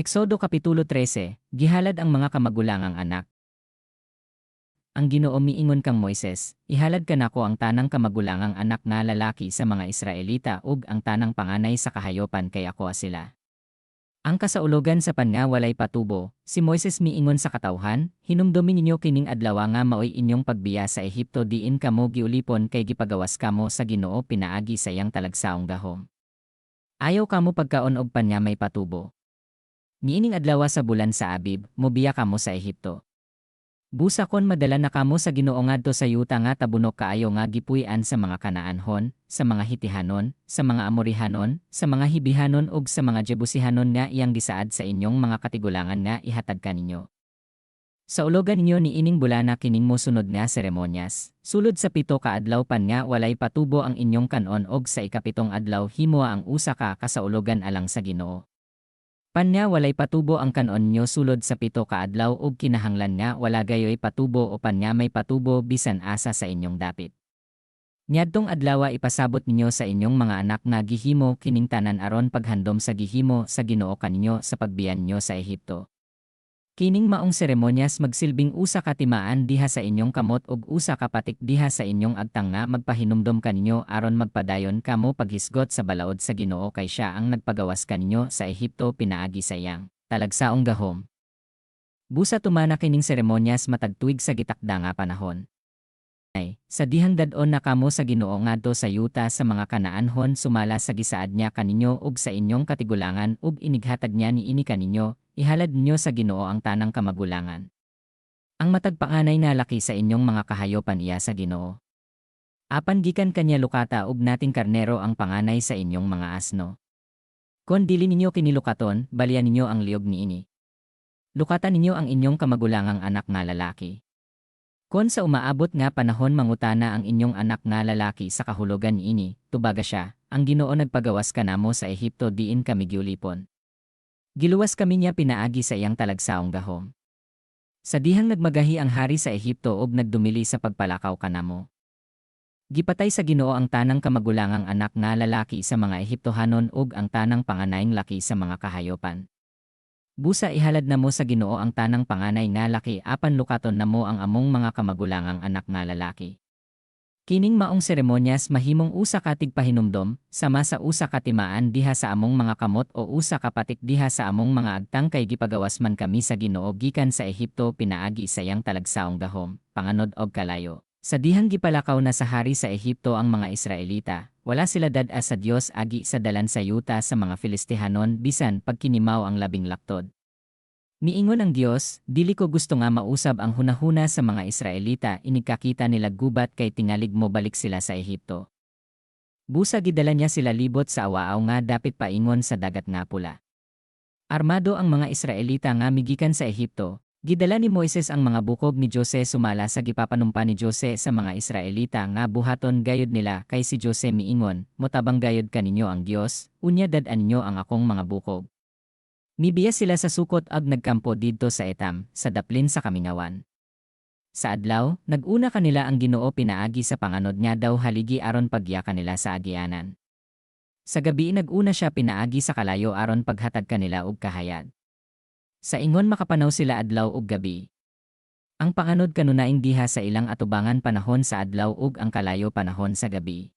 Eksodo Kapitulo 13, Gihalad ang mga kamagulangang anak. Ang ginoo miingon kang Moises, ihalad ka nako ang tanang kamagulangang anak na lalaki sa mga Israelita ug ang tanang panganay sa kahayopan kay ako sila. Ang kasaulogan sa panya walay patubo, si Moises miingon sa katawhan, hinumdomi ninyo kining adlaw nga maoy inyong pagbiya sa Ehipto diin kamo giulipon kay gipagawas kamo sa Ginoo pinaagi sa iyang talagsaong gahom. Ayaw kamo pagkaon og panya may patubo. Niining adlaw sa bulan sa Abib, mobiya kamo sa Ehipto. Busa kon madala na kamo sa Ginoo ngadto sa yuta nga tabunok kaayo nga gipuy-an sa mga Kanaanhon, sa mga Hitihanon, sa mga Amorihanon, sa mga Hibihanon ug sa mga Jebusihanon nga iyang gisaad sa inyong mga katigulangan nga ihatag kaninyo. Sa ulogan ninyo ni ining bulana kining mosunod nga seremonyas, sulod sa pito ka adlaw pan nga walay patubo ang inyong kanon og sa ikapitong adlaw himo ang usa ka kasaulogan alang sa Ginoo. Panya walay patubo ang kanon nyo sulod sa pito ka adlaw ug kinahanglan nga wala gayoy patubo o panya may patubo bisan asa sa inyong dapit. Nyadtong adlaw ipasabot ninyo sa inyong mga anak nga gihimo kining tanan aron paghandom sa gihimo sa Ginoo kaninyo sa pagbiyan nyo sa Ehipto. Kining maong seremonyas magsilbing usa ka timaan diha sa inyong kamot ug usa ka patik diha sa inyong agtang nga magpahinumdom kaninyo aron magpadayon kamo paghisgot sa balaod sa Ginoo kay siya ang nagpagawas kaninyo sa Ehipto pinaagi sa iyang talagsaong gahom. Busa tumana kining seremonyas matagtuig sa gitakda nga panahon. Ay, sa dihang dadon na kamo sa Ginoo ngadto sa yuta sa mga kanaanhon sumala sa gisaad niya kaninyo ug sa inyong katigulangan ug inighatag niya ni ini kaninyo ihalad ninyo sa Ginoo ang tanang kamagulangan. Ang matagpaanay na laki sa inyong mga kahayopan iya sa Ginoo. Apan gikan kanya lukata ug nating karnero ang panganay sa inyong mga asno. Kon dili ninyo kinilukaton, balian ninyo ang liog niini. Lukatan ninyo ang inyong kamagulangang anak nga lalaki. Kon sa umaabot nga panahon mangutana ang inyong anak nga lalaki sa kahulugan niini, tubaga siya, ang Ginoo nagpagawas kanamo sa Ehipto diin kami giulipon. Giluwas kami niya pinaagi sa iyang talagsaong gahom. Sa dihang nagmagahi ang hari sa Ehipto ug nagdumili sa pagpalakaw kanamo. Gipatay sa Ginoo ang tanang kamagulangang anak nga lalaki sa mga Ehiptohanon ug ang tanang panganayng laki sa mga kahayopan. Busa ihalad na mo sa Ginoo ang tanang panganay nga laki apan lukaton na mo ang among mga kamagulangang anak nga lalaki. Kining maong seremonyas mahimong usa ka tigpahinumdom, sama sa usa ka timaan diha sa among mga kamot o usa ka patik diha sa among mga agtang kay gipagawas man kami sa Ginoo gikan sa Ehipto pinaagi sa iyang talagsaong gahom, panganod og kalayo. Sa dihang gipalakaw na sa hari sa Ehipto ang mga Israelita, wala sila dad-a sa Dios agi sa dalan sa yuta sa mga Filistihanon bisan pagkinimaw ang labing laktod. Miingon ang Dios, dili ko gusto nga mausab ang hunahuna sa mga Israelita inikakita nila gubat kay tingalig mo balik sila sa Ehipto. Busa gidala niya sila libot sa awaaw nga dapit paingon sa dagat nga pula. Armado ang mga Israelita nga migikan sa Ehipto, gidala ni Moises ang mga bukog ni Jose sumala sa gipapanumpa ni Jose sa mga Israelita nga buhaton gayod nila kay si Jose miingon, motabang gayod kaninyo ang Dios, unya dad-an ninyo ang akong mga bukog. Mibiya sila sa sukot ag nagkampo didto sa etam, sa daplin sa kamingawan. Sa adlaw, naguna kanila ang ginoo pinaagi sa panganod niya daw haligi aron pagya kanila sa agianan. Sa gabi naguna siya pinaagi sa kalayo aron paghatag kanila og kahayad. Sa ingon makapanaw sila adlaw ug gabi. Ang panganod kanunaing diha sa ilang atubangan panahon sa adlaw ug ang kalayo panahon sa gabi.